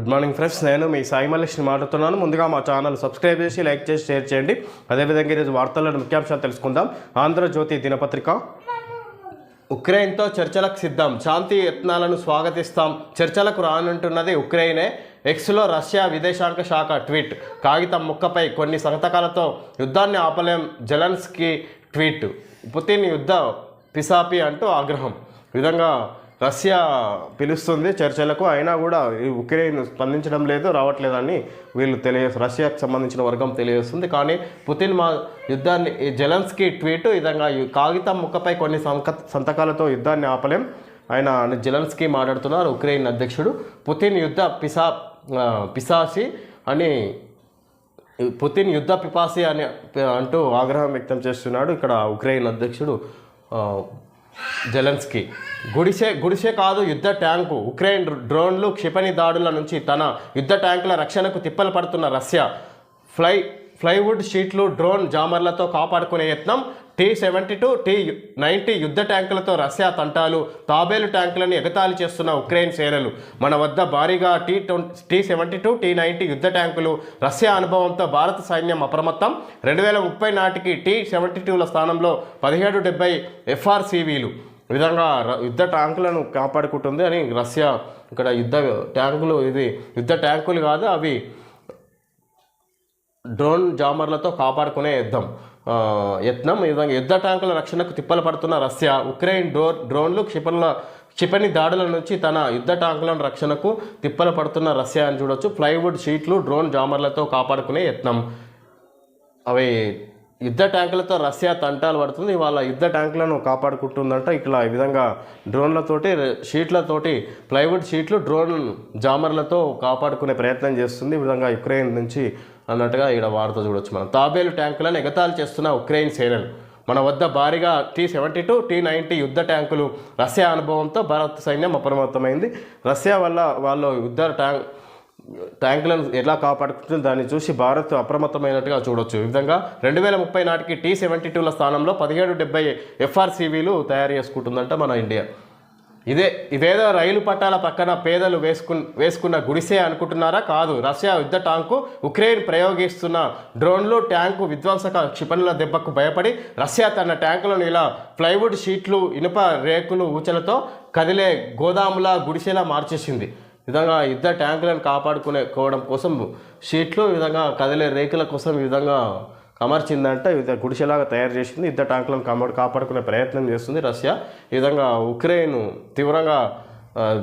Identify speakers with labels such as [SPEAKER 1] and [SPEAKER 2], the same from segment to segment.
[SPEAKER 1] Good morning friends నేను మీ సాయి మల్లేష్ని మాట్లాడుతున్నాను. ముందుగా మా ఛానల్ సబ్స్క్రైబ్ చేసి లైక్ చేసి షేర్ చేయండి. అదేవిధంగా ఈరోజు వార్తలను ముఖ్యాంశాలు తెలుసుకుందాం. ఆంధ్రజ్యోతి దినపత్రిక. ఉక్రెయిన్తో చర్చలకు సిద్ధం. శాంతి యత్నాలను స్వాగతిస్తాం. చర్చలకు రానుంటున్నది ఉక్రెయినే. ఎక్స్లో రష్యా విదేశాంగ శాఖ ట్వీట్. కాగితం ముక్కపై కొన్ని సంతకాలతో యుద్ధాన్ని ఆపలేం జెలెన్స్కీ ట్వీట్. పుతిన్ యుద్ధ పిసాపి అంటూ ఆగ్రహం. విధంగా రష్యా పిలుస్తుంది చర్చలకు. అయినా కూడా ఈ ఉక్రెయిన్ స్పందించడం లేదు రావట్లేదని వీళ్ళు తెలియ రష్యాకు సంబంధించిన వర్గం తెలియజేస్తుంది. కానీ పుతిన్ మా యుద్ధాన్ని జెలెన్స్కీ ట్వీట్ విధంగా కాగితం ముక్కపై కొన్ని సంక సంతకాలతో యుద్ధాన్ని ఆపలేం ఆయన జెలెన్స్కీ మాట్లాడుతున్నారు ఉక్రెయిన్ అధ్యక్షుడు. పుతిన్ యుద్ధ పిసా పిసాసి అని పుతిన్ యుద్ధ పిపాసి అని అంటూ ఆగ్రహం వ్యక్తం చేస్తున్నాడు ఇక్కడ ఉక్రెయిన్ అధ్యక్షుడు. జెలెన్స్కీ. గుడిసె గుడిసె కాదు యుద్ధ ట్యాంకు. ఉక్రెయిన్ డ్రోన్లు క్షిపణి దాడుల నుంచి తన యుద్ధ ట్యాంకుల రక్షణకు తిప్పలు పడుతున్న రష్యా. ఫ్లై ఫ్లైవుడ్ షీట్లు డ్రోన్ జామర్లతో కాపాడుకునే యత్నం T seventy two T ninety యుద్ధ ట్యాంకులతో రష్యా తంటాలు తాబేలు ట్యాంకులను ఎగతాళి చేస్తున్న ఉక్రెయిన్ సేనలు. మన వద్ద భారీగా T twenty T seventy two T ninety యుద్ధ ట్యాంకులు రష్యా అనుభవంతో భారత సైన్యం అప్రమత్తం. రెండు వేల ముప్పై నాటికి టీ సెవెంటీ టూల స్థానంలో పదిహేడు డెబ్బై ఎఫ్ఆర్సీవీలు. విధంగా యుద్ధ ట్యాంకులను కాపాడుకుంటుంది అని రష్యా ఇక్కడ యుద్ధ ట్యాంకులు ఇది యుద్ధ ట్యాంకులు కాదు అవి డ్రోన్ జామర్లతో కాపాడుకునే యుద్ధం. యత్నం ఈ విధంగా యుద్ధ ట్యాంకుల రక్షణకు తిప్పలు పడుతున్న రష్యా ఉక్రెయిన్ డ్రో డ్రోన్లు క్షిపణుల క్షిపణి దాడుల నుంచి తన యుద్ధ ట్యాంకుల రక్షణకు తిప్పలు పడుతున్న రష్యా అని చూడొచ్చు. ప్లైవుడ్ షీట్లు డ్రోన్ జామర్లతో కాపాడుకునే యత్నం. అవి యుద్ధ ట్యాంకులతో రష్యా తంటాలు పడుతుంది. వాళ్ళ యుద్ధ ట్యాంకులను కాపాడుకుంటుందంట. ఇక్కడ ఈ విధంగా డ్రోన్లతోటి షీట్లతోటి ప్లైవుడ్ షీట్లు డ్రోన్ జామర్లతో కాపాడుకునే ప్రయత్నం చేస్తుంది. ఈ విధంగా యుక్రెయిన్ నుంచి అన్నట్టుగా ఇక్కడ వార్త చూడొచ్చు మనం. తాబేలు ట్యాంకులను ఎగతాళి చేస్తున్న ఉక్రెయిన్ సేనలు. మన వద్ద భారీగా T seventy two T ninety యుద్ధ ట్యాంకులు రష్యా అనుభవంతో భారత సైన్యం అప్రమత్తమైంది. రష్యా వల్ల వాళ్ళు యుద్ధ ట్యాంక్ ట్యాంకులను ఎలా కాపాడుకుంటుందో దాన్ని చూసి భారత్ అప్రమత్తమైనట్టుగా చూడొచ్చు. ఈ విధంగా రెండు వేల ముప్పై నాటికి టీ సెవెంటీ టూల స్థానంలో పదిహేడు డెబ్బై ఎఫ్ఆర్సీవీలు తయారు చేసుకుంటుందంట మన ఇండియా. ఇదే ఇదేదో రైలు పట్టాల పక్కన పేదలు వేసుకు వేసుకున్న గుడిసే అనుకుంటున్నారా? కాదు. రష్యా యుద్ధ ట్యాంకు ఉక్రెయిన్ ప్రయోగిస్తున్న డ్రోన్లు ట్యాంకు విధ్వంసక క్షిపణుల దెబ్బకు భయపడి రష్యా తన ట్యాంకులను ఇలా ప్లైవుడ్ షీట్లు ఇనుప రేకులు ఊచలతో కదిలే గోదాముల గుడిసెలా మార్చేసింది. విధంగా యుద్ధ ట్యాంకులను కాపాడుకునే కోవడం కోసం షీట్లు విధంగా కదిలే రేకుల కోసం ఈ విధంగా అమర్చిందంటే యుద్ధ గుడిసెలాగా తయారు చేసింది. యుద్ధ ట్యాంకులను కాపాడు కాపాడుకునే ప్రయత్నం చేస్తుంది రష్యా. ఈ విధంగా ఉక్రెయిన్ తీవ్రంగా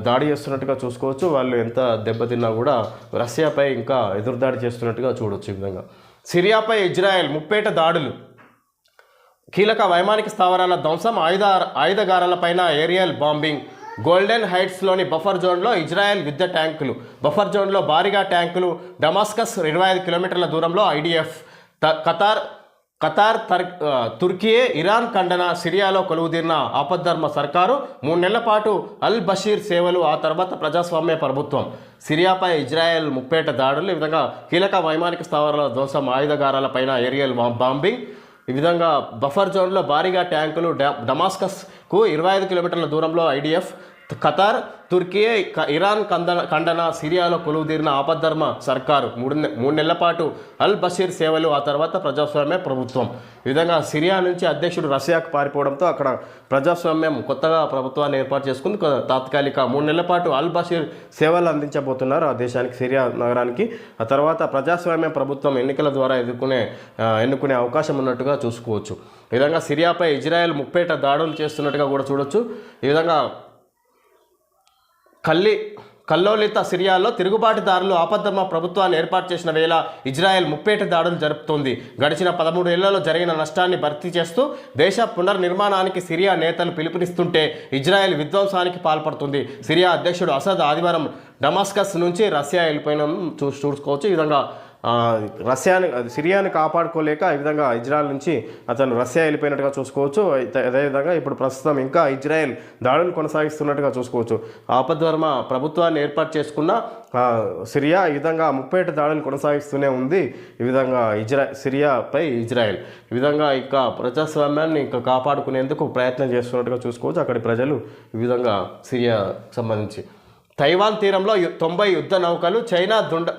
[SPEAKER 1] దాడి చేస్తున్నట్టుగా చూసుకోవచ్చు. వాళ్ళు ఎంత దెబ్బతిన్నా కూడా రష్యాపై ఇంకా ఎదురుదాడి చేస్తున్నట్టుగా చూడొచ్చు ఈ విధంగా. సిరియాపై ఇజ్రాయెల్ ముప్పేట దాడులు. కీలక వైమానిక స్థావరాల ధ్వంసం ఆయుధ ఆయుధగారాలపైన ఏరియల్ బాంబింగ్ గోల్డెన్ హైట్స్లోని బఫర్ జోన్లో ఇజ్రాయెల్ యుద్ధ ట్యాంకులు. బఫర్ జోన్లో భారీగా ట్యాంకులు. డమాస్కస్ ఇరవై ఐదు కిలోమీటర్ల దూరంలో ఐడిఎఫ్. త ఖతార్ ఖతార్ తర్ తుర్కీయే ఇరాన్ ఖండన సిరియాలో కొలువుదీరిన ఆపద్ధర్మ సర్కారు మూడు నెలల పాటు అల్ బషీర్ సేవలు ఆ తర్వాత ప్రజాస్వామ్య ప్రభుత్వం. సిరియాపై ఇజ్రాయెల్ ముప్పేట దాడులు. ఈ విధంగా కీలక వైమానిక స్థావరాల ధ్వంసం ఆయుధగారాలపైన ఏరియల్ బాంబింగ్. ఈ విధంగా బఫర్ జోన్లో భారీగా ట్యాంకులు డమాస్కస్కు ఇరవై ఐదు కిలోమీటర్ల దూరంలో ఐడిఎఫ్ ఖతార్ తుర్కీ ఇరాన్ కందన ఖండన సిరియాలో కొలువుదీరిన ఆపద్ధర్మ సర్కారు మూడు మూడు నెలల పాటు అల్ బషీర్ సేవలు ఆ తర్వాత ప్రజాస్వామ్య ప్రభుత్వం. ఈ విధంగా సిరియా నుంచి అధ్యక్షుడు రష్యాకు పారిపోవడంతో అక్కడ ప్రజాస్వామ్యం కొత్తగా ప్రభుత్వాన్ని ఏర్పాటు చేసుకుంది. తాత్కాలిక మూడు నెలల పాటు అల్ బషీర్ సేవలు అందించబోతున్నారు. ఆ దేశానికి సిరియా నగరానికి. ఆ తర్వాత ప్రజాస్వామ్య ప్రభుత్వం ఎన్నికల ద్వారా ఎదుర్కొనే ఎన్నుకునే అవకాశం ఉన్నట్టుగా చూసుకోవచ్చు. ఈ విధంగా సిరియాపై ఇజ్రాయెల్ ముప్పేట దాడులు చేస్తున్నట్టుగా కూడా చూడొచ్చు. ఈ విధంగా కల్లి కల్లోలిత సిరియాలో తిరుగుబాటుదారులు ఆపద్ధర్మ ప్రభుత్వాన్ని ఏర్పాటు చేసిన వేళ ఇజ్రాయెల్ ముప్పేట దాడులు జరుపుతోంది. గడిచిన పదమూడు ఏళ్ళలో జరిగిన నష్టాన్ని భర్తీ చేస్తూ దేశ పునర్నిర్మాణానికి సిరియా నేతలు పిలుపునిస్తుంటే ఇజ్రాయెల్ విధ్వంసానికి పాల్పడుతుంది. సిరియా అధ్యక్షుడు అసద్ ఆదివారం డమాస్కస్ నుంచి రష్యా వెళ్ళిపోయిన చూ చూసుకోవచ్చు. ఈ విధంగా రష్యాని అది సిరియాని కాపాడుకోలేక ఈ విధంగా ఇజ్రాయెల్ నుంచి అతను రష్యా వెళ్ళిపోయినట్టుగా చూసుకోవచ్చు. అదేవిధంగా ఇప్పుడు ప్రస్తుతం ఇంకా ఇజ్రాయెల్ దాడులు కొనసాగిస్తున్నట్టుగా చూసుకోవచ్చు. ఆపద్వర్మ ప్రభుత్వాన్ని ఏర్పాటు చేసుకున్న సిరియా ఈ విధంగా ముప్పేట దాడులు కొనసాగిస్తూనే ఉంది. ఈ విధంగా ఇజ్రా సిరియాపై ఇజ్రాయెల్ ఈ విధంగా ఇంకా ప్రజాస్వామ్యాన్ని ఇంకా కాపాడుకునేందుకు ప్రయత్నం చేస్తున్నట్టుగా చూసుకోవచ్చు. అక్కడి ప్రజలు ఈ విధంగా సిరియా సంబంధించి. తైవాన్ తీరంలో తొంభై యుద్ధ నౌకలు చైనా దుండ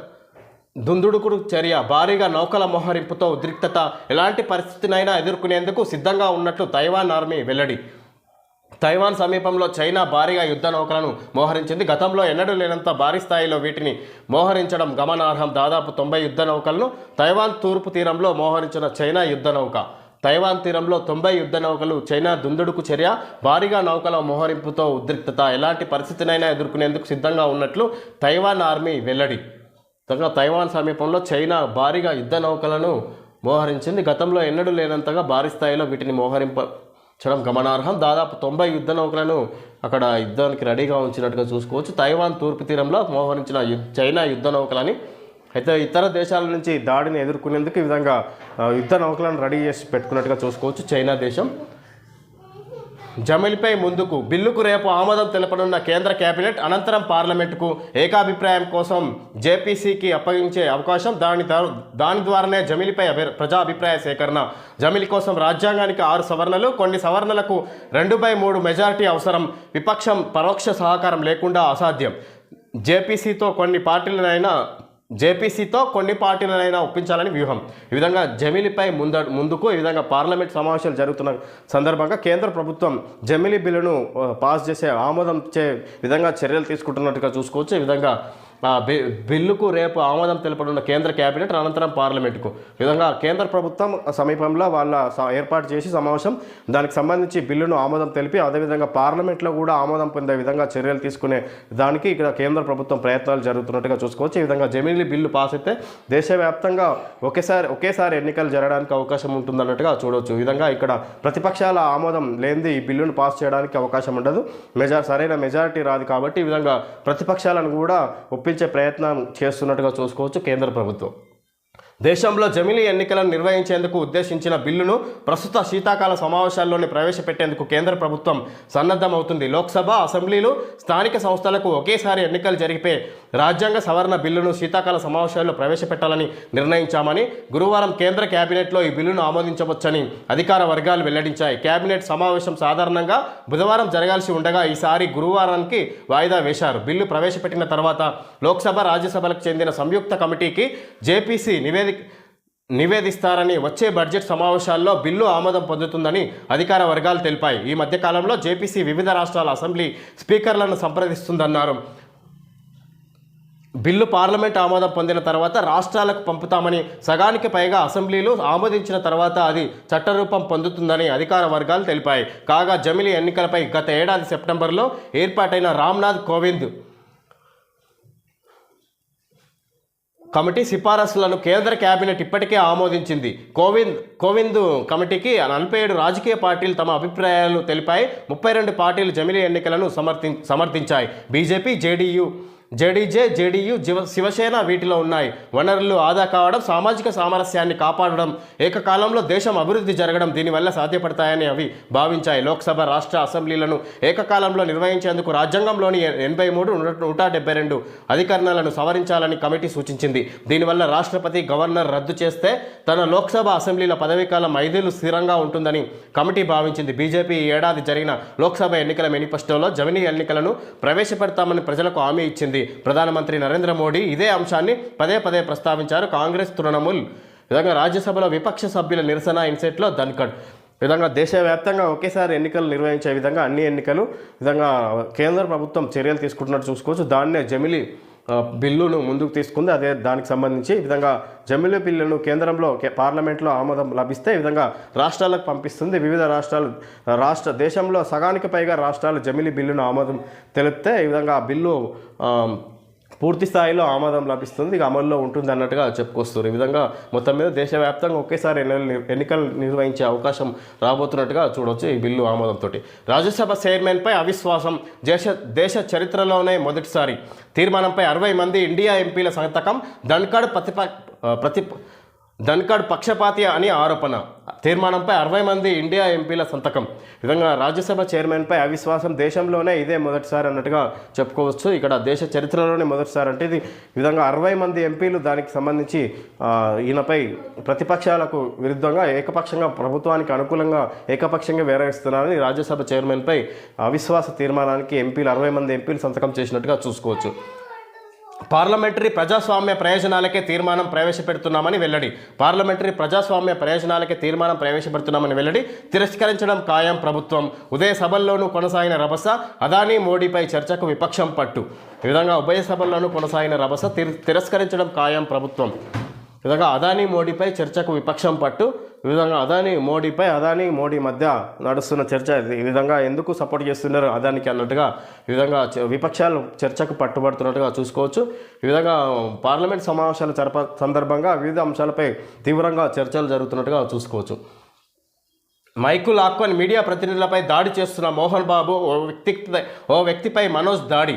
[SPEAKER 1] దుందుడుకుడు చర్య భారీగా నౌకల మోహరింపుతో ఉద్రిక్తత ఎలాంటి పరిస్థితినైనా ఎదుర్కొనేందుకు సిద్ధంగా ఉన్నట్లు తైవాన్ ఆర్మీ వెల్లడి. తైవాన్ సమీపంలో చైనా భారీగా యుద్ధ నౌకలను మోహరించింది. గతంలో ఎన్నడూ లేనంత భారీ స్థాయిలో వీటిని మోహరించడం గమనార్హం. దాదాపు తొంభై యుద్ధ నౌకలను తైవాన్ తూర్పు తీరంలో మోహరించిన చైనా యుద్ధ నౌక. తైవాన్ తీరంలో తొంభై యుద్ధ నౌకలు చైనా దుందుడుకు చర్య భారీగా నౌకల మోహరింపుతో ఉద్రిక్తత ఎలాంటి పరిస్థితినైనా ఎదుర్కొనేందుకు సిద్ధంగా ఉన్నట్లు తైవాన్ ఆర్మీ వెల్లడి. తగ్గ తైవాన్ సమీపంలో చైనా భారీగా యుద్ధ నౌకలను మోహరించింది. గతంలో ఎన్నడూ లేనంతగా భారీ స్థాయిలో వీటిని మోహరింపచడం గమనార్హం. దాదాపు తొంభై యుద్ధ నౌకలను అక్కడ యుద్ధానికి రెడీగా ఉంచినట్టుగా చూసుకోవచ్చు. తైవాన్ తూర్పు తీరంలో మోహరించిన చైనా యుద్ధ నౌకలని అయితే ఇతర దేశాల నుంచి దాడిని ఎదుర్కొనేందుకు ఈ విధంగా యుద్ధ నౌకలను రెడీ చేసి పెట్టుకున్నట్టుగా చూసుకోవచ్చు. చైనా దేశం జమిలిపై ముందుకు బిల్లుకు రేపు ఆమోదం తెలపనున్న కేంద్ర కేబినెట్ అనంతరం పార్లమెంటుకు ఏకాభిప్రాయం కోసం జేపీసీకి అప్పగించే అవకాశం దాని దాని ద్వారానే జమిలిపై అభి- సేకరణ. జమిలి కోసం రాజ్యాంగానికి ఆరు సవరణలు కొన్ని సవరణలకు రెండు బై మూడు మెజారిటీ అవసరం. విపక్షం పరోక్ష సహకారం లేకుండా అసాధ్యం. జేపీసీతో కొన్ని పార్టీలనైనా జేపీసీతో కొన్ని పార్టీలనైనా ఒప్పించాలని వ్యూహం. ఈ విధంగా జమిలిపై ముంద ముందుకు ఈ విధంగా పార్లమెంట్ సమావేశాలు జరుగుతున్న సందర్భంగా కేంద్ర ప్రభుత్వం జమిలి బిల్లును పాస్ చేసే ఆమోదం చే విధంగా చర్యలు తీసుకుంటున్నట్టుగా చూసుకోవచ్చు. ఈ విధంగా బిల్లుకు రేపు ఆమోదం తెలపనున్న కేంద్ర కేబినెట్ అనంతరం పార్లమెంటుకు. విధంగా కేంద్ర ప్రభుత్వం సమీపంలో వాళ్ళ స- ఏర్పాటు చేసి సమావేశం దానికి సంబంధించి బిల్లును ఆమోదం తెలిపి అదేవిధంగా పార్లమెంట్లో కూడా ఆమోదం పొందే విధంగా చర్యలు తీసుకునే దానికి ఇక్కడ కేంద్ర ప్రభుత్వం ప్రయత్నాలు జరుగుతున్నట్టుగా చూసుకోవచ్చు. ఈ విధంగా జమీనీ బిల్లు పాస్ అయితే దేశవ్యాప్తంగా ఒకేసారి ఒకేసారి ఎన్నికలు జరగడానికి అవకాశం ఉంటుందన్నట్టుగా చూడవచ్చు ఈ విధంగా ఇక్కడ ప్రతిపక్షాల ఆమోదం లేనిది ఈ బిల్లును పాస్ చేయడానికి అవకాశం ఉండదు. మెజార్ సరైన మెజారిటీ రాదు కాబట్టి ఈ విధంగా ప్రతిపక్షాలను కూడా ఒప్పించే ప్రయత్నం చేస్తున్నట్టుగా చూసుకోవచ్చు కేంద్ర ప్రభుత్వం. దేశంలో జమిలీ ఎన్నికలను నిర్వహించేందుకు ఉద్దేశించిన బిల్లును ప్రస్తుత శీతాకాల సమావేశాల్లోనే ప్రవేశపెట్టేందుకు కేంద్ర ప్రభుత్వం సన్నద్ధమవుతుంది. లోక్సభ అసెంబ్లీలు స్థానిక సంస్థలకు ఒకేసారి ఎన్నికలు జరిపే రాజ్యాంగ సవరణ బిల్లును శీతాకాల సమావేశాల్లో ప్రవేశపెట్టాలని నిర్ణయించామని గురువారం కేంద్ర కేబినెట్లో ఈ బిల్లును ఆమోదించవచ్చని అధికార వర్గాలు వెల్లడించాయి. కేబినెట్ సమావేశం సాధారణంగా బుధవారం జరగాల్సి ఉండగా ఈసారి గురువారానికి వాయిదా వేశారు. బిల్లు ప్రవేశపెట్టిన తర్వాత లోక్సభ రాజ్యసభలకు చెందిన సంయుక్త కమిటీకి జేపీసీ నివేదిక నివేదిస్తారని వచ్చే బడ్జెట్ సమావేశాల్లో బిల్లు ఆమోదం పొందుతుందని అధికార వర్గాలు తెలిపాయి. ఈ మధ్యకాలంలో జేపీసీ వివిధ రాష్ట్రాల అసెంబ్లీ స్పీకర్లను సంప్రదిస్తుందన్నారు. బిల్లు పార్లమెంట్ ఆమోదం పొందిన తర్వాత రాష్ట్రాలకు పంపుతామని సగానికి పైగా అసెంబ్లీలు ఆమోదించిన తర్వాత అది చట్టరూపం పొందుతుందని అధికార వర్గాలు తెలిపాయి. కాగా జమిలీ ఎన్నికలపై గత ఏడాది సెప్టెంబర్లో ఏర్పాటైన రామ్నాథ్ కోవింద్ కమిటీ సిఫారసులను కేంద్ర కేబినెట్ ఇప్పటికే ఆమోదించింది. కోవింద్ కోవింద్ కమిటీకి నలభై ఏడు రాజకీయ పార్టీలు తమ అభిప్రాయాలు తెలిపాయి. ముప్పై రెండు పార్టీలు జమిలీ ఎన్నికలను సమర్థి సమర్థించాయి. బీజేపీ జేడీయూ జేడీజే జేడీయూ జీవ శివసేన వీటిలో ఉన్నాయి. వనరులు ఆదా కావడం సామాజిక సామరస్యాన్ని కాపాడడం ఏకకాలంలో దేశం అభివృద్ధి జరగడం దీనివల్ల సాధ్యపడతాయని అవి భావించాయి. లోక్సభ రాష్ట్ర అసెంబ్లీలను ఏకకాలంలో నిర్వహించేందుకు రాజ్యాంగంలోని ఎనభై మూడు నూట డెబ్బై రెండు అధికరణలను సవరించాలని కమిటీ సూచించింది. దీనివల్ల రాష్ట్రపతి గవర్నర్ రద్దు చేస్తే తన లోక్సభ అసెంబ్లీల పదవీకాలం ఐదేళ్ళు స్థిరంగా ఉంటుందని కమిటీ భావించింది. బీజేపీ ఈ ఏడాది జరిగిన లోక్సభ ఎన్నికల మేనిఫెస్టోలో జమినీ ఎన్నికలను ప్రవేశపెడతామని ప్రజలకు హామీ ఇచ్చింది. ప్రధానమంత్రి నరేంద్ర మోడీ ఇదే అంశాన్ని పదే పదే ప్రస్తావించారు కాంగ్రెస్ తృణమూల్. విధంగా రాజ్యసభలో విపక్ష సభ్యుల నిరసన ఇన్సెట్లో ధన్కడ్. విధంగా దేశవ్యాప్తంగా ఒకేసారి ఎన్నికలు నిర్వహించే విధంగా అన్ని ఎన్నికలు విధంగా కేంద్ర ప్రభుత్వం చర్యలు తీసుకుంటున్నట్టు చూసుకోవచ్చు. దాన్నే జమిలీ బిల్లును ముందుకు తీసుకుంది. అదే దానికి సంబంధించి ఈ విధంగా జమిలీ బిల్లును కేంద్రంలో పార్లమెంట్లో ఆమోదం లభిస్తే ఈ విధంగా రాష్ట్రాలకు పంపిస్తుంది. వివిధ రాష్ట్రాలు రాష్ట్ర దేశంలో సగానికి పైగా రాష్ట్రాలు జమిలీ బిల్లును ఆమోదం తెలిపితే ఈ విధంగా ఆ బిల్లు పూర్తి స్థాయిలో ఆమోదం లభిస్తుంది. ఇక అమల్లో ఉంటుంది అన్నట్టుగా చెప్పుకొస్తారు ఈ విధంగా మొత్తం మీద దేశవ్యాప్తంగా ఒకేసారి ఎన్నికలు ఎన్నికలు నిర్వహించే అవకాశం రాబోతున్నట్టుగా చూడవచ్చు ఈ బిల్లు ఆమోదంతో రాజ్యసభ చైర్మన్పై అవిశ్వాసం. దేశ దేశ చరిత్రలోనే మొదటిసారి. తీర్మానంపై అరవై మంది ఇండియా ఎంపీల సంతకం. ధన్కడ్ ప్రతిప ప్రతి ధన్కడ్ పక్షపాతి అని ఆరోపణ. తీర్మానంపై అరవై మంది ఇండియా ఎంపీల సంతకం. విధంగా రాజ్యసభ చైర్మన్పై అవిశ్వాసం దేశంలోనే ఇదే మొదటిసారి అన్నట్టుగా చెప్పుకోవచ్చు. ఇక్కడ దేశ చరిత్రలోనే మొదటిసారి అంటే ఇది విధంగా అరవై మంది ఎంపీలు దానికి సంబంధించి ఈయనపై ప్రతిపక్షాలకు విరుద్ధంగా ఏకపక్షంగా ప్రభుత్వానికి అనుకూలంగా ఏకపక్షంగా వేరేస్తున్నారని రాజ్యసభ చైర్మన్పై అవిశ్వాస తీర్మానానికి ఎంపీలు అరవై మంది ఎంపీలు సంతకం చేసినట్టుగా చూసుకోవచ్చు. పార్లమెంటరీ ప్రజాస్వామ్య ప్రయోజనాలకే తీర్మానం ప్రవేశపెడుతున్నామని వెల్లడి. పార్లమెంటరీ ప్రజాస్వామ్య ప్రయోజనాలకే తీర్మానం ప్రవేశపెడుతున్నామని వెల్లడి. తిరస్కరించడం ఖాయం ప్రభుత్వం. ఉదయ సభల్లోనూ కొనసాగిన రభస అదానీ మోడీపై చర్చకు విపక్షం పట్టు. ఈ విధంగా ఉభయ సభల్లోనూ కొనసాగిన రభస తిరస్కరించడం ఖాయం ప్రభుత్వం. ఈ విధంగా అదానీ మోడీపై చర్చకు విపక్షం పట్టు. ఈ విధంగా అదానీ మోడీపై అదానీ మోడీ మధ్య నడుస్తున్న చర్చ ఈ విధంగా ఎందుకు సపోర్ట్ చేస్తున్నారు అదానికి అన్నట్టుగా ఈ విధంగా విపక్షాలు చర్చకు పట్టుబడుతున్నట్టుగా చూసుకోవచ్చు. ఈ విధంగా పార్లమెంట్ సమావేశాల జరప సందర్భంగా వివిధ అంశాలపై తీవ్రంగా చర్చలు జరుగుతున్నట్టుగా చూసుకోవచ్చు. మైకు లాక్కొని మీడియా ప్రతినిధులపై దాడి చేస్తున్న మోహన్ బాబు ఓ వ్యక్తి ఓ వ్యక్తిపై మనోజ్ దాడి.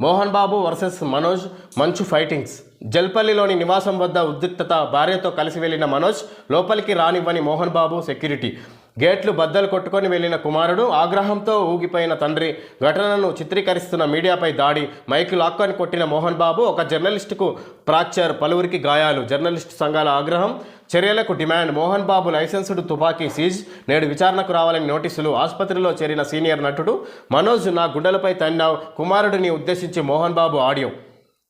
[SPEAKER 1] మోహన్ బాబు వర్సెస్ మనోజ్ మంచు ఫైటింగ్స్. జల్పల్లిలోని నివాసం వద్ద ఉద్రిక్తత భార్యతో కలిసి వెళ్ళిన మనోజ్ లోపలికి రానివ్వని మోహన్ బాబు సెక్యూరిటీ. గేట్లు బద్దలు కొట్టుకొని వెళ్ళిన కుమారుడు ఆగ్రహంతో ఊగిపోయిన తండ్రి ఘటనను చిత్రీకరిస్తున్న మీడియాపై దాడి. మైక్ లాక్కొని కొట్టిన మోహన్ బాబు ఒక జర్నలిస్టుకు ఫ్రాక్చర్ పలువురికి గాయాలు. జర్నలిస్టు సంఘాల ఆగ్రహం చర్యలకు డిమాండ్. మోహన్ బాబు లైసెన్సుడు తుపాకీ సీజ్. నేడు విచారణకు రావాలని నోటీసులు ఆసుపత్రిలో చేరిన సీనియర్ నటుడు మనోజ్ నా గుండెలపై తన్నావు. కుమారుడిని ఉద్దేశించి మోహన్ బాబు ఆడియో.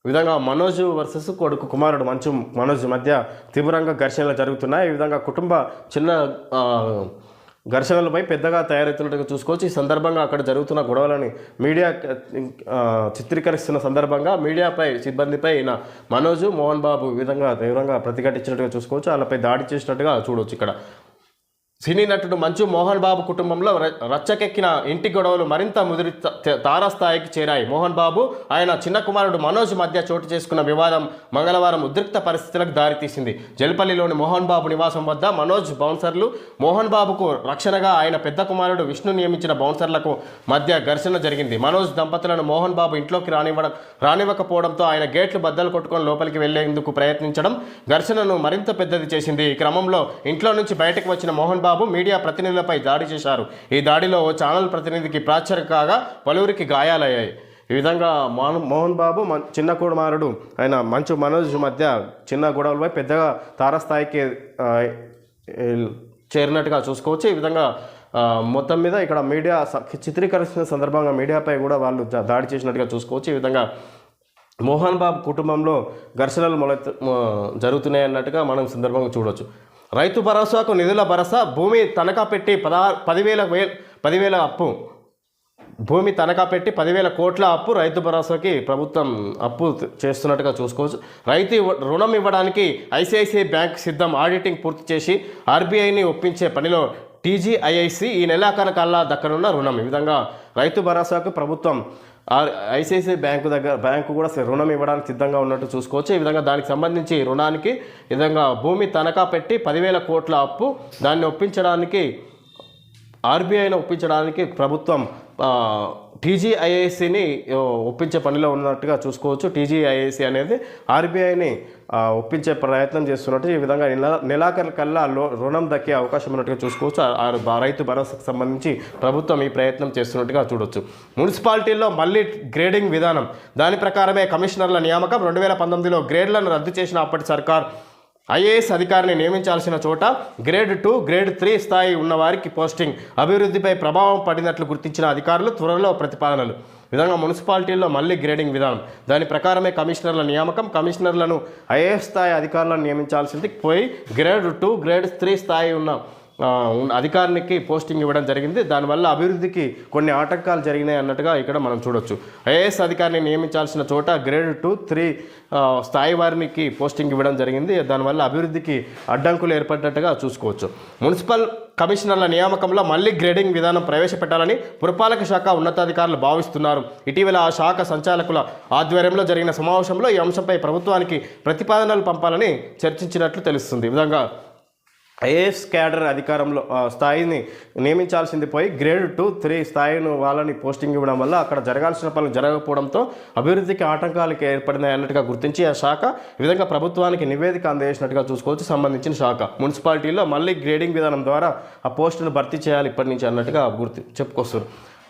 [SPEAKER 1] విధంగా మనోజ్ వర్సెస్ కొడుకు కుమారుడు మంచు మనోజ్ మధ్య తీవ్రంగా ఘర్షణలు జరుగుతున్నాయి. ఈ విధంగా కుటుంబ చిన్న ఘర్షణలపై పెద్దగా తయారవుతున్నట్టుగా చూసుకోవచ్చు. ఈ సందర్భంగా అక్కడ జరుగుతున్న గొడవలని మీడియా చిత్రీకరిస్తున్న సందర్భంగా మీడియాపై సిబ్బందిపై ఈయన మోహన్ బాబు ఈ విధంగా తీవ్రంగా ప్రతిఘటించినట్టుగా చూసుకోవచ్చు. వాళ్ళపై దాడి చేసినట్టుగా చూడవచ్చు ఇక్కడ. సినీ నటుడు మంచు మోహన్ బాబు కుటుంబంలో ర- రచ్చకెక్కిన ఇంటి గొడవలు మరింత ముదిరి త- తారాస్థాయికి చేరాయి. మోహన్ బాబు ఆయన చిన్న కుమారుడు మనోజ్ మధ్య చోటు చేసుకున్న వివాదం మంగళవారం ఉద్రిక్త పరిస్థితులకు దారితీసింది. జల్పల్లిలోని మోహన్ బాబు నివాసం వద్ద మనోజ్ బౌన్సర్లు మోహన్ బాబుకు రక్షణగా ఆయన పెద్ద కుమారుడు విష్ణు నియమించిన బౌన్సర్లకు మధ్య ఘర్షణ జరిగింది. మనోజ్ దంపతులను మోహన్ బాబు ఇంట్లోకి రానివ్వడం రానివ్వకపోవడంతో ఆయన గేట్లు బద్దలు కొట్టుకొని లోపలికి వెళ్ళేందుకు ప్రయత్నించడం ఘర్షణను మరింత పెద్దది చేసింది. ఈ క్రమంలో ఇంట్లో నుంచి బయటకు వచ్చిన మోహన్ బాబు మీడియా ప్రతినిధులపై దాడి చేశారు. ఈ దాడిలో ఓ ఛానల్ ప్రతినిధికి ప్రాచుర్య కాగా పలువురికి గాయాలయ్యాయి. ఈ విధంగా మోహన్ మోహన్ బాబు చిన్న కుమారుడు ఆయన మంచు మనోజ్ మధ్య చిన్న గొడవలపై పెద్దగా తారస్థాయికి చేరినట్టుగా చూసుకోవచ్చు. ఈ విధంగా మొత్తం మీద ఇక్కడ మీడియా చిత్రీకరిస్తున్న సందర్భంగా మీడియాపై కూడా వాళ్ళు దాడి చేసినట్టుగా చూసుకోవచ్చు. ఈ విధంగా మోహన్ బాబు కుటుంబంలో ఘర్షణలు మొల జరుగుతున్నాయి అన్నట్టుగా మనం సందర్భంగా చూడవచ్చు రైతు భరోసాకు నిధుల భరోసా భూమి తనఖా పెట్టి పదహారు పదివేల వే పదివేల అప్పు. భూమి తనఖా పెట్టి పదివేల కోట్ల అప్పు రైతు భరోసాకి ప్రభుత్వం అప్పు చేస్తున్నట్టుగా చూసుకోవచ్చు. రైతు రుణం ఇవ్వడానికి ఐసిఐసిఐ బ్యాంక్ సిద్ధం ఆడిటింగ్ పూర్తి చేసి ఆర్బీఐని ఒప్పించే పనిలో టీజీఐఐసి ఈ నెలాఖరు కల్లా దక్కనున్న రుణం. ఈ విధంగా రైతు భరోసాకు ప్రభుత్వం ఐసిఐసిఐ బ్యాంకు దగ్గర బ్యాంకు కూడా రుణం ఇవ్వడానికి సిద్ధంగా ఉన్నట్టు చూసుకోవచ్చు. ఈ విధంగా దానికి సంబంధించి రుణానికి ఈ విధంగా భూమి తనఖా పెట్టి పదివేల కోట్ల అప్పు దాన్ని ఒప్పించడానికి ఆర్బీఐని ఒప్పించడానికి ప్రభుత్వం టీజీఐఐసిని ఒప్పించే పనిలో ఉన్నట్టుగా చూసుకోవచ్చు. టీజీఐఐసి అనేది ఆర్బీఐని ఒప్పించే ప్రయత్నం చేస్తున్నట్టు ఈ విధంగా నెల నెలాఖరు కల్లా లో రుణం దక్కే అవకాశం ఉన్నట్టుగా చూసుకోవచ్చు. రైతు భరోసాకు సంబంధించి ప్రభుత్వం ఈ ప్రయత్నం చేస్తున్నట్టుగా చూడొచ్చు. మున్సిపాలిటీల్లో మళ్ళీ గ్రేడింగ్ విధానం. దాని ప్రకారమే కమిషనర్ల నియామకం. రెండు వేల పంతొమ్మిదిలో గ్రేడ్లను రద్దు చేసిన అప్పటి సర్కార్ ఐఏఎస్ అధికారిని నియమించాల్సిన చోట గ్రేడ్ టూ గ్రేడ్ త్రీ స్థాయి ఉన్నవారికి పోస్టింగ్. అభివృద్ధిపై ప్రభావం పడినట్లు గుర్తించిన అధికారులు త్వరలో ప్రతిపాదనలు. విధంగా మున్సిపాలిటీల్లో మళ్ళీ గ్రేడింగ్ విధానం. దాని ప్రకారమే కమిషనర్ల నియామకం కమిషనర్లను ఐఏఎస్ స్థాయి అధికారులను నియమించాల్సింది పోయి గ్రేడ్ టూ గ్రేడ్ త్రీ స్థాయి ఉన్న అధికారికి పోస్టింగ్ ఇవ్వడం జరిగింది. దానివల్ల అభివృద్ధికి కొన్ని ఆటంకాలు జరిగినాయి అన్నట్టుగా ఇక్కడ మనం చూడొచ్చు. ఐఏఎస్ అధికారిని నియమించాల్సిన చోట గ్రేడ్ టూ త్రీ స్థాయి వారికి పోస్టింగ్ ఇవ్వడం జరిగింది. దానివల్ల అభివృద్ధికి అడ్డంకులు ఏర్పడినట్టుగా చూసుకోవచ్చు. మున్సిపల్ కమిషనర్ల నియామకంలో మళ్ళీ గ్రేడింగ్ విధానం ప్రవేశపెట్టాలని పురపాలక శాఖ ఉన్నతాధికారులు భావిస్తున్నారు. ఇటీవల ఆ శాఖ సంచాలకుల ఆధ్వర్యంలో జరిగిన సమావేశంలో ఈ అంశంపై ప్రభుత్వానికి ప్రతిపాదనలు పంపాలని చర్చించినట్లు తెలుస్తుంది. ఈ విధంగా ఐఏఎస్ క్యాడర్ అధికారంలో ఆ, స్థాయిని నియమించాల్సింది పోయి గ్రేడ్ టూ త్రీ స్థాయిను వాళ్ళని పోస్టింగ్ ఇవ్వడం వల్ల అక్కడ జరగాల్సిన పనులు జరగకపోవడంతో అభివృద్ధికి ఆటంకాలకు ఏర్పడినాయి అన్నట్టుగా గుర్తించి ఆ శాఖ ఈ విధంగా ప్రభుత్వానికి నివేదిక అందజేసినట్టుగా చూసుకోవచ్చు. సంబంధించిన శాఖ. మున్సిపాలిటీలో మళ్ళీ గ్రేడింగ్ విధానం ద్వారా ఆ పోస్టును భర్తీ చేయాలి ఇప్పటి నుంచి అన్నట్టుగా గుర్తు చెప్పుకొస్తారు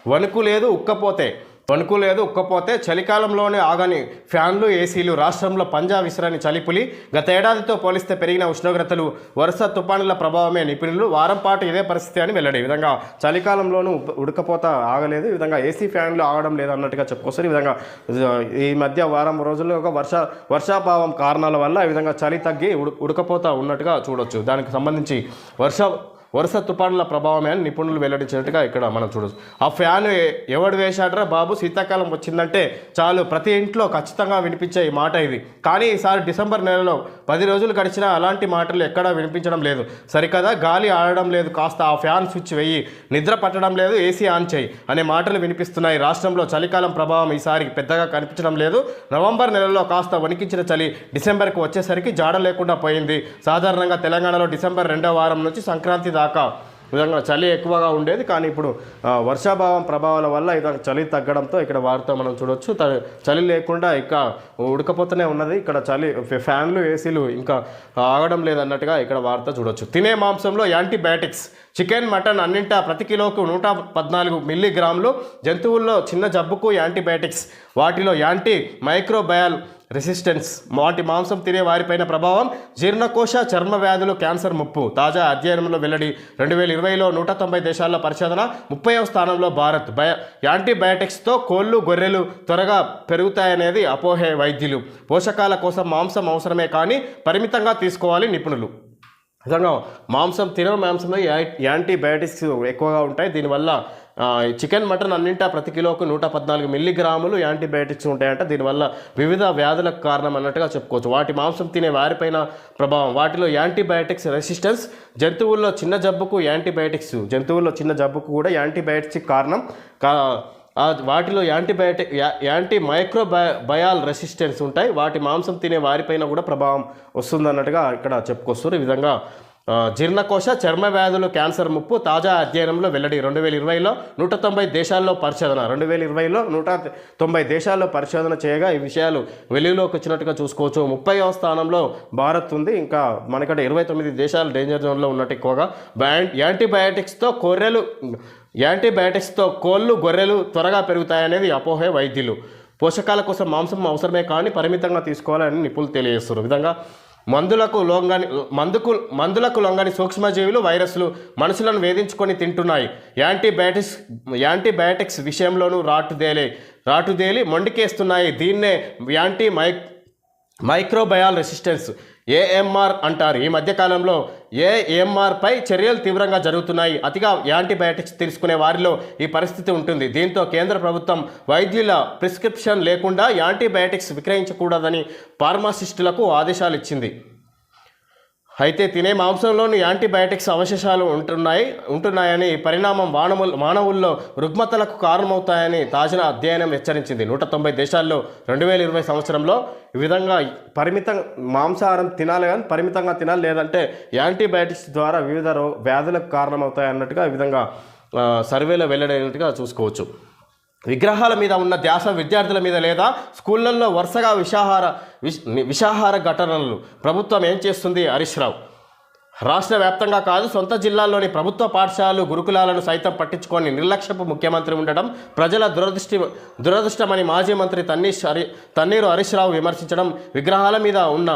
[SPEAKER 1] వణుకు లేదు ఉక్కపోతే. వణుకు లేదు ఉక్కపోతే చలికాలంలోనే ఆగని ఫ్యాన్లు ఏసీలు రాష్ట్రంలో పంజా విసిరని చలిపులి. గత ఏడాదితో పోలిస్తే పెరిగిన ఉష్ణోగ్రతలు వరుస తుపానుల ప్రభావమే నిపుణులు. వారం పాటు ఇదే పరిస్థితి అని వెల్లడి. ఈ విధంగా చలికాలంలోనూ ఉప్- ఉడకపోత ఆగలేదు. ఈ విధంగా ఏసీ ఫ్యాన్లు ఆగడం లేదు అన్నట్టుగా చెప్పుకోవచ్చు ఈ విధంగా ఈ మధ్య వారం రోజుల్లో ఒక వర్ష వర్షాభావం కారణాల వల్ల ఈ విధంగా చలి తగ్గి ఉడకపోత ఉన్నట్టుగా చూడొచ్చు. దానికి సంబంధించి వర్ష వరుస తుపానుల ప్రభావమే అని నిపుణులు వెల్లడించినట్టుగా ఇక్కడ మనం చూడొచ్చు. ఆ ఫ్యాన్ ఎవడు వేశాడరా బాబు? శీతాకాలం వచ్చిందంటే చాలు ప్రతి ఇంట్లో ఖచ్చితంగా వినిపించే ఈ మాట ఇది. కానీ ఈసారి డిసెంబర్ నెలలో పది రోజులు గడిచినా అలాంటి మాటలు ఎక్కడా వినిపించడం లేదు. సరికదా గాలి ఆడడం లేదు కాస్త ఆ ఫ్యాన్ స్విచ్ వెయ్యి నిద్ర పట్టడం లేదు ఏసీ ఆన్ చేయి అనే మాటలు వినిపిస్తున్నాయి. రాష్ట్రంలో చలికాలం ప్రభావం ఈసారి పెద్దగా కనిపించడం లేదు. నవంబర్ నెలలో కాస్త వణికించిన చలి డిసెంబర్కి వచ్చేసరికి జాడ లేకుండా పోయింది. సాధారణంగా తెలంగాణలో డిసెంబర్ రెండో వారం నుంచి సంక్రాంతి దాకా దాకా విధంగా చలి ఎక్కువగా ఉండేది. కానీ ఇప్పుడు వర్షాభావం ప్రభావాల వల్ల ఇక చలి తగ్గడంతో ఇక్కడ వార్త మనం చూడొచ్చు. చలి లేకుండా ఇంకా ఉడకపోతూనే ఉన్నది. ఇక్కడ చలి ఫ్యాన్లు ఏసీలు ఇంకా ఆగడం లేదన్నట్టుగా ఇక్కడ వార్త చూడొచ్చు. తినే మాంసంలో యాంటీబయాటిక్స్. చికెన్ మటన్ అన్నింటా ప్రతి కిలోకు నూట పద్నాలుగు మిల్లీగ్రాములు. జంతువుల్లో చిన్న జబ్బుకు యాంటీబయాటిక్స్. వాటిలో యాంటీ మైక్రోబయాల్ రెసిస్టెన్స్. మాటి మాంసం తినే వారిపైన ప్రభావం జీర్ణకోశ చర్మ వ్యాధులు క్యాన్సర్ ముప్పు. తాజా అధ్యయనంలో వెల్లడి రెండు వేల ఇరవైలో నూట తొంభై దేశాల్లో పరిశోధన ముప్పైవ స్థానంలో భారత్. బయ యాంటీబయాటిక్స్తో కోళ్ళు గొర్రెలు త్వరగా పెరుగుతాయనేది అపోహే వైద్యులు. పోషకాల కోసం మాంసం అవసరమే కానీ పరిమితంగా తీసుకోవాలి నిపుణులు. నిజంగా మాంసం తినే మాంసంలో యా- యాంటీబయాటిక్స్ ఎక్కువగా ఉంటాయి. దీనివల్ల చికెన్ మటన్ అన్నింటా ప్రతి కిలోకు నూట పద్నాలుగు మిల్లీగ్రాములు యాంటీబయాటిక్స్ ఉంటాయంట. దీనివల్ల వివిధ వ్యాధులకు కారణం అన్నట్టుగా చెప్పుకోవచ్చు. వాటి మాంసం తినే వారిపైన ప్రభావం వాటిలో యాంటీబయాటిక్స్ రెసిస్టెన్స్ జంతువుల్లో చిన్న జబ్బుకు యాంటీబయాటిక్స్ జంతువుల్లో చిన్న జబ్బుకు కూడా యాంటీబయాటిక్స్ కారణం. కా వాటిలో యాంటీబయాటిక్ యా- యాంటీ మైక్రో బయాల్ రెసిస్టెన్స్ ఉంటాయి. వాటి మాంసం తినే వారిపైన కూడా ప్రభావం వస్తుందన్నట్టుగా ఇక్కడ చెప్పుకొస్తారు ఈ విధంగా జీర్ణకోశ చర్మ వ్యాధులు క్యాన్సర్ ముప్పు తాజా అధ్యయనంలో వెల్లడి. రెండు వేల ఇరవైలో నూట తొంభై దేశాల్లో పరిశోధన. రెండు వేల ఇరవైలో నూట తొంభై దేశాల్లో పరిశోధన చేయగా ఈ విషయాలు వెలుగులోకి వచ్చినట్టుగా చూసుకోవచ్చు. ముప్పైవ స్థానంలో భారత్ ఉంది. ఇంకా మనకంటే ఇరవై తొమ్మిది దేశాలు డేంజర్ జోన్లో ఉన్నట్టు ఎక్కువగా. యాంటీబయాటిక్స్తో కొర్రెలు యాంటీబయాటిక్స్తో కోళ్ళు గొర్రెలు త్వరగా పెరుగుతాయనేది అపోహే వైద్యులు. పోషకాల కోసం మాంసం అవసరమే కానీ పరిమితంగా తీసుకోవాలని నిపుణులు తెలియజేస్తున్నారు. విధంగా మందులకు లొంగని మందుకు మందులకు లొంగని సూక్ష్మజీవులు వైరస్లు మనుషులను వేధించుకొని తింటున్నాయి. యాంటీబయాటిక్స్ యాంటీబయాటిక్స్ విషయంలోనూ రాటుదేలే రాటుదేలి మొండికేస్తున్నాయి. దీన్నే యాంటీ మై మైక్రోబయాల్ రెసిస్టెన్స్ ఏఎంఆర్ అంటారు. ఈ మధ్యకాలంలో ఏఎంఆర్పై చర్యలు తీవ్రంగా జరుగుతున్నాయి. అతిగా యాంటీబయాటిక్స్ తీసుకునే వారిలో ఈ పరిస్థితి ఉంటుంది. దీంతో కేంద్ర ప్రభుత్వం వైద్యుల ప్రిస్క్రిప్షన్ లేకుండా యాంటీబయాటిక్స్ విక్రయించకూడదని ఫార్మాసిస్టులకు ఆదేశాలు ఇచ్చింది. అయితే తినే మాంసంలోని యాంటీబయాటిక్స్ అవశేషాలు ఉంటున్నాయి ఉంటున్నాయని పరిణామం మానవుల్ మానవుల్లో రుగ్మతలకు కారణమవుతాయని తాజా అధ్యయనం హెచ్చరించింది. నూట తొంభై దేశాల్లో రెండు వేల ఇరవై సంవత్సరంలో ఈ విధంగా పరిమితం మాంసాహారం తినాలి కానీ పరిమితంగా తినాలి లేదంటే యాంటీబయాటిక్స్ ద్వారా వివిధ రో వ్యాధులకు కారణమవుతాయి అన్నట్టుగా ఈ విధంగా సర్వేలో వెల్లడైనట్టుగా చూసుకోవచ్చు. విగ్రహాల మీద ఉన్న ధ్యాస విద్యార్థుల మీద లేదా స్కూళ్ళల్లో వరుసగా విషాహార విష విషాహార ఘటనలు ప్రభుత్వం ఏం చేస్తుంది? హరీష్ రావు. రాష్ట్ర వ్యాప్తంగా కాదు సొంత జిల్లాల్లోని ప్రభుత్వ పాఠశాలలు గురుకులాలను సైతం పట్టించుకొని నిర్లక్ష్యపు ముఖ్యమంత్రి ఉండడం ప్రజల దురదృష్టి దురదృష్టమని మాజీ మంత్రి తన్నీష్ హరి తన్నీరు హరీష్ రావు విమర్శించడం విగ్రహాల మీద ఉన్న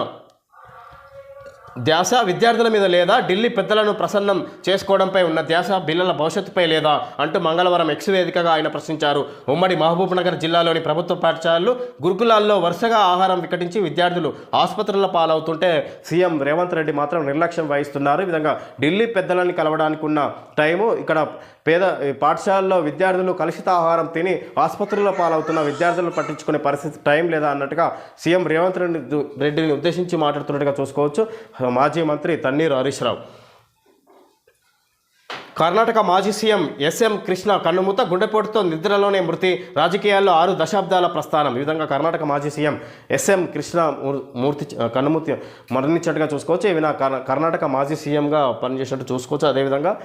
[SPEAKER 1] ధ్యాస విద్యార్థుల మీద లేదా? ఢిల్లీ పెద్దలను ప్రసన్నం చేసుకోవడంపై ఉన్న ధ్యాస బిల్లల భవిష్యత్తుపై లేదా? అంటూ మంగళవారం ఎక్స్ వేదికగా ఆయన ప్రశ్నించారు. ఉమ్మడి మహబూబ్ నగర్ జిల్లాలోని ప్రభుత్వ పాఠశాలలు గురుకులాల్లో వరుసగా ఆహారం వికటించి విద్యార్థులు ఆసుపత్రుల పాలవుతుంటే సీఎం రేవంత్ రెడ్డి మాత్రం నిర్లక్ష్యం వహిస్తున్నారు. ఈ విధంగా ఢిల్లీ పెద్దలని కలవడానికి ఉన్న టైము ఇక్కడ పేద ఈ పాఠశాలలో విద్యార్థులు కలుషిత ఆహారం తిని ఆసుపత్రుల పాలవుతున్న విద్యార్థులను పట్టించుకునే పరిస్థితి టైం లేదా అన్నట్టుగా సీఎం రేవంత్ రెడ్డి రెడ్డిని ఉద్దేశించి మాట్లాడుతున్నట్టుగా చూసుకోవచ్చు. మాజీ మంత్రి తన్నీరు హరీష్ రావు. కర్ణాటక మాజీ సీఎం ఎస్ఎం కృష్ణ కన్నుమూత గుండెపోటుతో నిద్రలోనే మృతి. రాజకీయాల్లో ఆరు దశాబ్దాల ప్రస్థానం. ఈ విధంగా కర్ణాటక మాజీ సీఎం ఎస్ఎం కృష్ణ మూర్తి కన్నుమూర్తి మరణించినట్టుగా చూసుకోవచ్చు. ఈయన కర్ణాటక మాజీ సీఎంగా పనిచేసినట్టు చూసుకోవచ్చు. అదేవిధంగా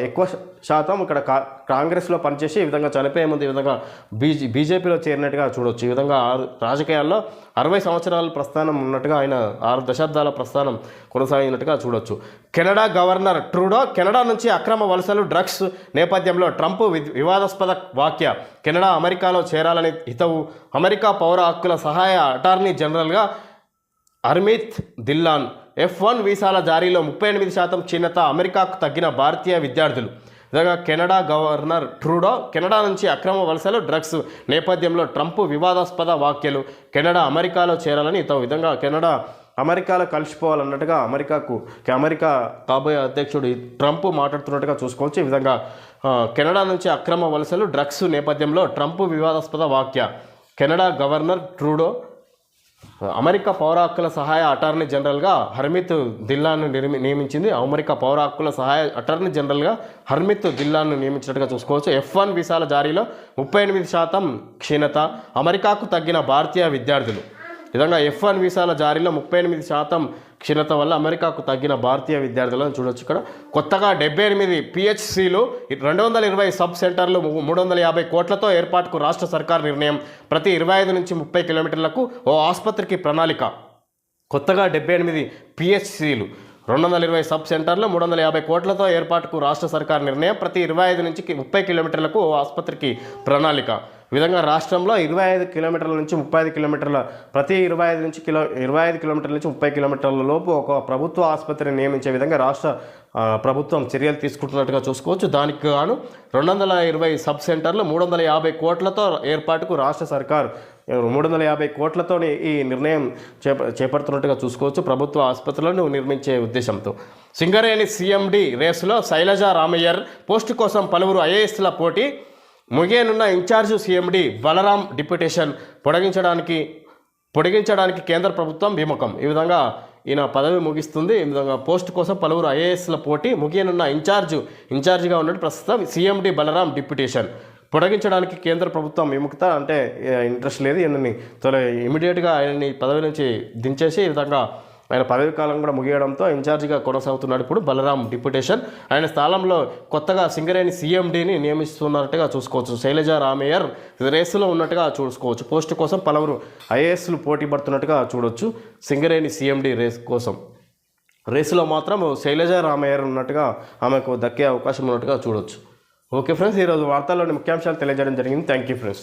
[SPEAKER 1] ఎక్కువ శాతం ఇక్కడ కా- కాంగ్రెస్లో పనిచేసి ఈ విధంగా చనిపోయే ముందు ఈ విధంగా బీజే బీజేపీలో చేరినట్టుగా చూడవచ్చు ఈ విధంగా ఆరు రాజకీయాల్లో అరవై సంవత్సరాల ప్రస్థానం ఉన్నట్టుగా ఆయన ఆరు దశాబ్దాల ప్రస్థానం కొనసాగినట్టుగా చూడొచ్చు. కెనడా గవర్నర్ ట్రూడో కెనడా నుంచి అక్రమ వలసలు డ్రగ్స్ నేపథ్యంలో ట్రంప్ వివాదాస్పద వాక్య కెనడా అమెరికాలో చేరాలని హితవు అమెరికా పౌర హక్కుల సహాయ అటార్నీ జనరల్గా అర్మిత్ దిల్లాన్ ఎఫ్ వన్ వీసాల జారీలో ముప్పై ఎనిమిది శాతం క్షీణత అమెరికాకు తగ్గిన భారతీయ విద్యార్థులు. విధంగా కెనడా గవర్నర్ ట్రూడో కెనడా నుంచి అక్రమ వలసలు డ్రగ్స్ నేపథ్యంలో ట్రంప్ వివాదాస్పద వ్యాఖ్యలు కెనడా అమెరికాలో చేరాలని ఇతర విధంగా కెనడా అమెరికాలో కలిసిపోవాలన్నట్టుగా అమెరికాకు అమెరికా కాబోయే అధ్యక్షుడు ట్రంప్ మాట్లాడుతున్నట్టుగా చూసుకోవచ్చు. ఈ విధంగా కెనడా నుంచి అక్రమ వలసలు డ్రగ్స్ నేపథ్యంలో ట్రంప్ వివాదాస్పద వాక్య కెనడా గవర్నర్ ట్రూడో అమెరికా పౌర హక్కుల సహాయ అటార్నీ జనరల్గా హర్మిత్ దిల్లాను నిర్మి నియమించింది. అమెరికా పౌర హక్కుల సహాయ అటార్నీ జనరల్గా హర్మిత్ దిల్లాను నియమించినట్టుగా చూసుకోవచ్చు. ఎఫ్ వన్ వీసాల జారీలో ముప్పై ఎనిమిది శాతం క్షీణత అమెరికాకు తగ్గిన భారతీయ విద్యార్థులు. విధంగా ఎఫ్ వన్ వీసాల జారీలో ముప్పై ఎనిమిది శాతం క్షీణత వల్ల అమెరికాకు తగ్గిన భారతీయ విద్యార్థులను చూడొచ్చు ఇక్కడ. కొత్తగా డెబ్బై ఎనిమిది పిహెచ్సిలు రెండు వందల ఇరవై సబ్ సెంటర్లు ము- మూడు వందల యాభై కోట్లతో ఏర్పాటుకు రాష్ట్ర సర్కార్ నిర్ణయం. ప్రతి ఇరవై ఐదు నుంచి ముప్పై కిలోమీటర్లకు ఓ ఆసుపత్రికి ప్రణాళిక. కొత్తగా డెబ్బై ఎనిమిది పిహెచ్సిలు రెండు వందల ఇరవై సబ్ సెంటర్లు మూడు వందల యాభై కోట్లతో ఏర్పాటుకు రాష్ట్ర సర్కార్ నిర్ణయం. ప్రతి ఇరవై ఐదు నుంచి ముప్పై కిలోమీటర్లకు ఓ ఆసుపత్రికి ప్రణాళిక. విధంగా రాష్ట్రంలో ఇరవై ఐదు కిలోమీటర్ల నుంచి ముప్పై ఐదు కిలోమీటర్ల ప్రతి ఇరవై ఐదు నుంచి కిలో ఇరవై ఐదు కిలోమీటర్ల నుంచి ముప్పై కిలోమీటర్ల లోపు ఒక ప్రభుత్వ ఆసుపత్రిని నియమించే విధంగా రాష్ట్ర ప్రభుత్వం చర్యలు తీసుకుంటున్నట్టుగా చూసుకోవచ్చు. దానికి గాను రెండు వందల ఇరవై సబ్ సెంటర్లు మూడు వందల యాభై కోట్లతో ఏర్పాటుకు రాష్ట్ర సర్కార్ మూడు వందల యాభై కోట్లతో ఈ నిర్ణయం చేప చేపడుతున్నట్టుగా చూసుకోవచ్చు ప్రభుత్వ ఆసుపత్రులను నిర్మించే ఉద్దేశంతో. సింగరేణి సీఎండి రేసులో శైలజ రామయ్యర్ పోస్టు కోసం పలువురు ఐఏఎస్ల పోటీ ముగియనున్న in charge CMD Balaram deputation పొడిగించడానికి పొడిగించడానికి కేంద్ర ప్రభుత్వం విముఖం. ఈ విధంగా ఈయన పదవి ముగిస్తుంది. ఈ విధంగా పోస్ట్ కోసం పలువురు ఐఏఎస్ల పోటీ ముగియనున్న ఇన్ఛార్జ్ ఇన్ఛార్జిగా ఉన్నట్టు ప్రస్తుతం సీఎండి బలరాం డిప్యుటేషన్ పొడిగించడానికి కేంద్ర ప్రభుత్వం విముక్త అంటే ఇంట్రెస్ట్ లేదు. ఈయనని తొలి ఇమీడియట్గా ఆయనని పదవి నుంచి దించేసి ఈ విధంగా ఆయన పదవి కాలం కూడా ముగియడంతో ఇన్ఛార్జిగా కొనసాగుతున్నాడు ఇప్పుడు బలరాం డిప్యుటేషన్. ఆయన స్థానంలో కొత్తగా సింగరేణి సీఎండీని నియమిస్తున్నట్టుగా చూసుకోవచ్చు. శైలజ రామయ్యర్ రేసులో ఉన్నట్టుగా చూసుకోవచ్చు. పోస్ట్ కోసం పలువురు ఐఏఎస్లు పోటీ పడుతున్నట్టుగా చూడొచ్చు. సింగరేణి సీఎండీ రేస్ కోసం. రేసులో మాత్రం శైలజ రామయ్యర్ ఉన్నట్టుగా ఆమెకు దక్కే అవకాశం ఉన్నట్టుగా చూడొచ్చు. ఓకే ఫ్రెండ్స్ ఈరోజు వార్తల్లోని ముఖ్యాంశాలు తెలియజేయడం జరిగింది. Thank you friends.